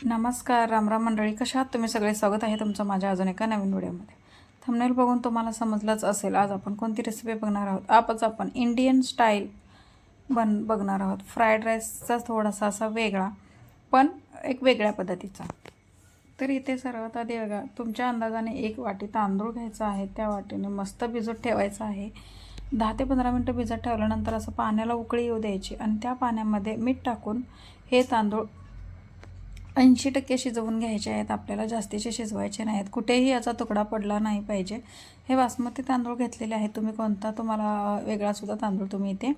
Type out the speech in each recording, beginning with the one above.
नमस्कार रामराम मंडळी. कशा आहात तुम्ही? सगळे स्वागत आहे तुमचं माझ्या अजून एका नवीन व्हिडिओमध्ये. थंबनेल बघून तुम्हाला समजलंच असेल आज आपण कोणती रेसिपी बघणार आहोत? आपच आपण इंडियन स्टाईल बन बघणार आहोत. फ्राईड राईसचा थोडासा असा वेगळा पण एक वेगळ्या पद्धतीचा. तर इथे सर्वात आधी बघा तुमच्या अंदाजाने एक वाटी तांदूळ घ्यायचा आहे त्या वाटीने मस्त भिजत ठेवायचं आहे. दहा ते पंधरा मिनटं भिजत ठेवल्यानंतर असं पाण्याला उकळी येऊ द्यायची आणि त्या पाण्यामध्ये मीठ टाकून हे तांदूळ ऐंशी टक्के शिजवून घ्यायचे आहेत. आपल्याला जास्तीचे शिजवायचे नाहीत. कुठेही याचा तुकडा पडला नाही पाहिजे. हे बासमती तांदूळ घेतलेले आहेत. तुम्ही कोणता तुम्हाला वेगळासुद्धा तांदूळ तुम्ही इथे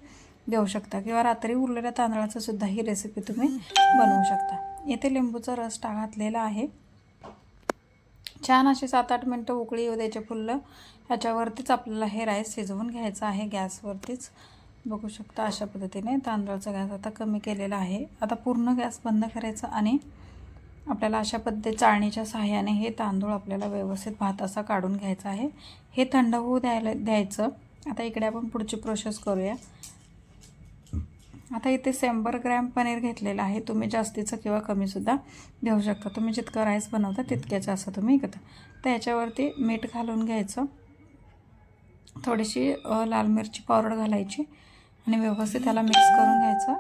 घेऊ शकता. किंवा रात्री उरलेल्या तांदळाचं सुद्धा ही रेसिपी तुम्ही बनवू शकता. इथे लिंबूचा रस टा घातलेला आहे. छान अशी सात आठ मिनटं उकळी येऊ द्यायचे फुल्लं. ह्याच्यावरतीच आपल्याला हे राईस शिजवून घ्यायचं आहे. गॅसवरतीच. बघू शकता अशा पद्धतीने तांदळाचा गॅस आता कमी केलेला आहे. आता पूर्ण गॅस बंद करायचा आणि आपल्याला अशा पद्धती चाळणीच्या सहाय्याने हे तांदूळ आपल्याला व्यवस्थित भात असा काढून घ्यायचा आहे. हे थंड होऊ द्यायला द्यायचं. आता इकडे आपण पुढची प्रोसेस करूया. आता इथे शंभर ग्रॅम पनीर घेतलेलं आहे. तुम्ही जास्तीचं किंवा कमीसुद्धा घेऊ शकता. तुम्ही जितकं राईस बनवता तितक्याचं असं तुम्ही घेता. तर याच्यावरती मीठ घालून घ्यायचं. थोडीशी लाल मिरची पावडर घालायची. आणि व्यवस्थित याला मिक्स करून घ्यायचं.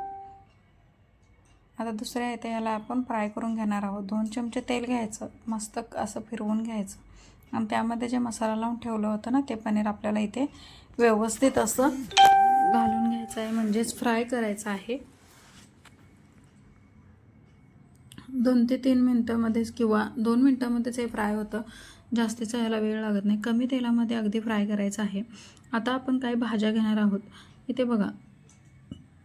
आता दुसऱ्या येते याला आपण फ्राय करून घेणार आहोत. दोन चमचे तेल घ्यायचं. मस्त असं फिरवून घ्यायचं. आणि त्यामध्ये जे मसाला लावून ठेवलं होतं ना ते पनीर आपल्याला इथे व्यवस्थित असं घालून घ्यायचं आहे. म्हणजेच फ्राय करायचं आहे. दोन ते तीन मिनटामध्येच किंवा दोन मिनटामध्येच हे फ्राय होतं. जास्तीचा ह्याला वेळ लागत नाही. कमी तेलामध्ये अगदी फ्राय करायचं आहे. आता आपण काही भाज्या घेणार आहोत. इथे बघा.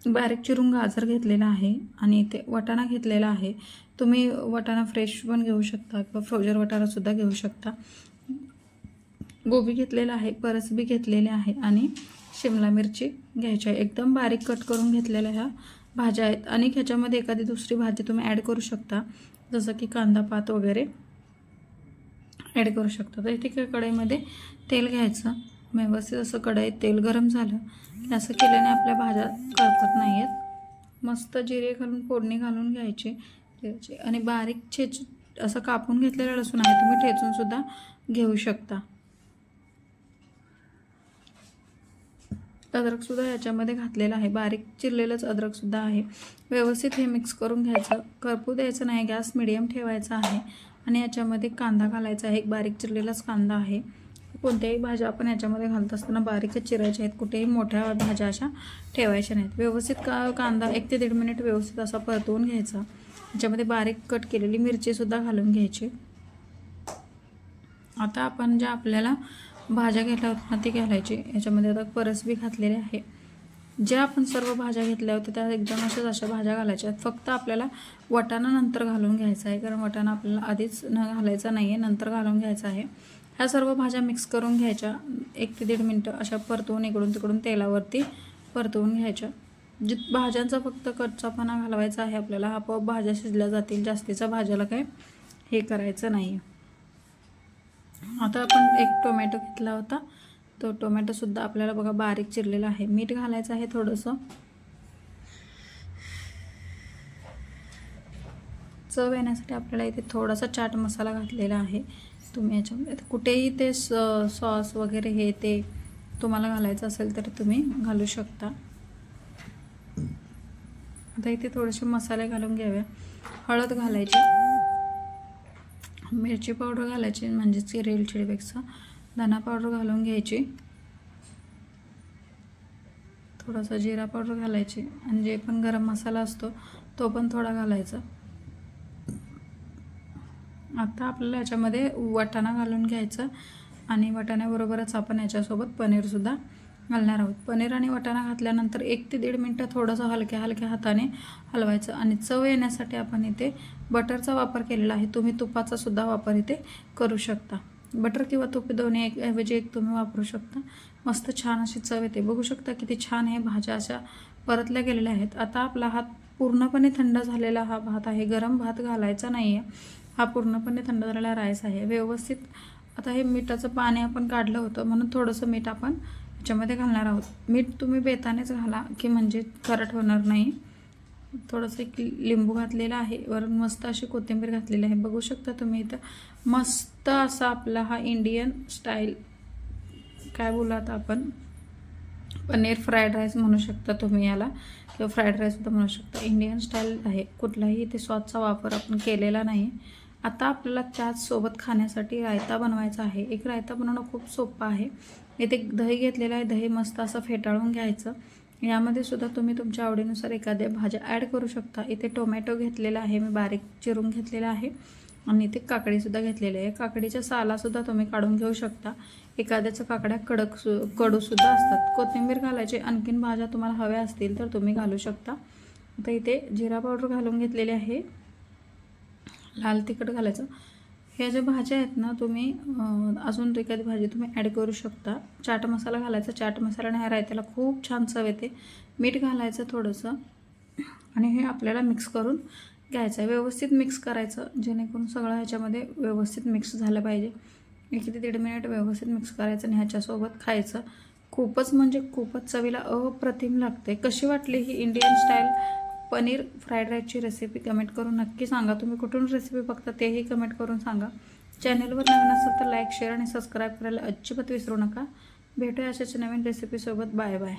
बारीक चिरून गाजर घेतलेला आहे आणि इथे वटाणा घेतलेला आहे. तुम्ही वटाणा फ्रेश पण घेऊ शकता किंवा फ्रोजर वटाणासुद्धा घेऊ शकता. गोबी घेतलेला आहे परसबी घेतलेले आहे आणि शिमला मिरची घ्यायची आहे. एकदम बारीक कट करून घेतलेल्या ह्या भाज्या आहेत. आणि ह्याच्यामध्ये एखादी दुसरी भाजी तुम्ही ॲड करू शकता. जसं की कांदा पात वगैरे ॲड करू शकता. तर इथे काय कढईमध्ये तेल घ्यायचं. व्यवस्थित असं कढईत तेल गरम झालं असं केल्याने आपल्या भाज्या करपत नाही आहेत मस्त जिरे घालून फोडणी घालून घ्यायची. जिऱ्याची आणि बारीक छेच असं कापून घेतलेलं लसूण आहे तुम्ही ठेचूनसुद्धा घेऊ शकता. अद्रकसुद्धा याच्यामध्ये घातलेलं आहे. बारीक चिरलेलंच अद्रकसुद्धा आहे. व्यवस्थित हे मिक्स करून घ्यायचं. करपू द्यायचं नाही गॅस मिडियम ठेवायचा आहे. आणि याच्यामध्ये कांदा घालायचा आहे. एक बारीक चिरलेलाच कांदा आहे. कोणत्याही भाज्या आपण याच्यामध्ये घालत असताना बारीकच चिरायच्या आहेत कुठेही मोठ्या भाज्या अशा ठेवायच्या नाहीत. व्यवस्थित का कांदा एक ते दीड मिनिट व्यवस्थित असा परतवून घ्यायचा. याच्यामध्ये बारीक कट केलेली मिरचीसुद्धा घालून घ्यायची. आता आपण ज्या आपल्याला भाज्या घेतल्या होत्या ना ती घालायची. याच्यामध्ये आता परसबी घातलेली आहे. ज्या आपण सर्व भाज्या घेतल्या होत्या त्या एकदम अशाच अशा भाज्या घालायच्या आहेत. फक्त आपल्याला वटाणा नंतर घालून घ्यायचा आहे कारण वटाणा आपल्याला आधीच न घालायचा नाही आहे नंतर घालून घ्यायचा आहे. ह्या सर्व भाज्या मिक्स करून घ्यायच्या. एक ते दीड मिनटं अशा परतवून इकडून तिकडून तेलावरती परतवून घ्यायच्या. जित भाज्यांचा फक्त कच्चापणा घालवायचा आहे आपल्याला आपोआप भाज्या शिजल्या जातील जास्तीचा भाज्याला काय हे करायचं नाही. आता आपण एक टोमॅटो घेतला होता. तो टोमॅटोसुद्धा आपल्याला बघा बारीक चिरलेला आहे. मीठ घालायचं आहे थोडंसं. चव येण्यासाठी आपल्याला इथे थोडासा चाट मसाला घातलेला आहे. तुम्ही याच्यामध्ये कुठेही ते स सॉस वगैरे हे ते तुम्हाला घालायचं असेल तर तुम्ही घालू शकता. आता इथे थोडेसे मसाले घालून घ्यावे. हळद घालायची. मिरची पावडर घालायची म्हणजेच की रेल चिडीपेक्षा धना पावडर घालून घ्यायची. थोडासा जिरा पावडर घालायची. आणि जे पण गरम मसाला असतो तो पण थोडा घालायचा. आता आपल्याला याच्यामध्ये वाटाणा घालून घ्यायचं आणि वाटाण्याबरोबरच आपण याच्यासोबत पनीरसुद्धा घालणार आहोत. पनीर आणि वाटाणा घातल्यानंतर एक ते दीड मिनटं थोडंसं हलक्या हलक्या हाताने हलवायचं आणि चव येण्यासाठी आपण इथे बटरचा वापर केलेला आहे. तुम्ही तुपाचा सुद्धा वापर इथे करू शकता. बटर किंवा तूप दोन्ही एक ऐवजी एक तुम्ही वापरू शकता. मस्त छान अशी चव येते. बघू शकता किती छान हे भाज्या अशा परतल्या गेलेल्या आहेत. आता आपला हात पूर्णपणे थंड झालेला हा भात आहे. गरम भात घालायचा नाही आहे हा पूर्णपणे थंड झालेला राईस आहे. व्यवस्थित आता हे मिठाचं पाणी आपण काढलं होतं म्हणून थोडंसं मीठ आपण याच्यामध्ये घालणार आहोत. मीठ तुम्ही बेतानेच घाला की म्हणजे करट होणार नाही. थोडंसं एक लिंबू घातलेला आहे वरून मस्त अशी कोथिंबीर घातलेली आहे. बघू शकता तुम्ही इथं मस्त असा आपला हा इंडियन स्टाईल काय बोलात आपण? पनीर फ्राईड राईस म्हणू शकता तुम्ही याला. किंवा फ्राईड राईससुद्धा म्हणू शकता. इंडियन स्टाईल आहे. कुठलाही इथे सॉसचा वापर आपण केलेला नाही. आता आपल्याला चहासोबत खाण्यासाठी रायता बनवायचा आहे. एक रायता बनवणं खूप सोपं आहे. इथे दही घेतलेलं आहे. दही मस्त असं फेटाळून घ्यायचं. यामध्ये सुद्धा तुम्ही तुमच्या आवडीनुसार एखाद्या भाज्या ॲड करू शकता. इथे टोमॅटो घेतलेला आहे. मी बारीक चिरून घेतलेला आहे. आणि इथे काकडीसुद्धा घेतलेली आहे. काकडीच्या सालासुद्धा तुम्ही काढून घेऊ शकता. एखाद्याच्या काकड्या कडक सु कडूसुद्धा असतात. कोथिंबीर घालायचे. आणखीन भाज्या तुम्हाला हव्या असतील तर तुम्ही घालू शकता. आता इथे जिरा पावडर घालून घेतलेली आहे. लाल तिखट घालायचं. ह्या ज्या भाज्या आहेत ना तुम्ही अजून एखादी भाजी तुम्ही ॲड करू शकता. चाट मसाला घालायचा. चाट मसाल्याने ह्या रायत्याला खूप छान चव येते. मीठ घालायचं थोडंसं आणि हे आपल्याला मिक्स करून घ्यायचं आहे. व्यवस्थित मिक्स करायचं जेणेकरून सगळं ह्याच्यामध्ये व्यवस्थित मिक्स झालं पाहिजे. एक ते दीड मिनिट व्यवस्थित मिक्स करायचं आणि ह्याच्यासोबत खायचं. खूपच म्हणजे खूपच चवीला अप्रतिम लागते. कशी वाटली ही इंडियन स्टाईल पनीर फ्राईड राईसची रेसिपी कमेंट करून नक्की सांगा. तुम्ही कुठून रेसिपी बघता तेही कमेंट करून सांगा. चॅनलवर नवीन असेल तर लाईक शेअर आणि सबस्क्राईब करायला अजिबात विसरू नका. भेटूया अशाच नवीन रेसिपीसोबत बाय बाय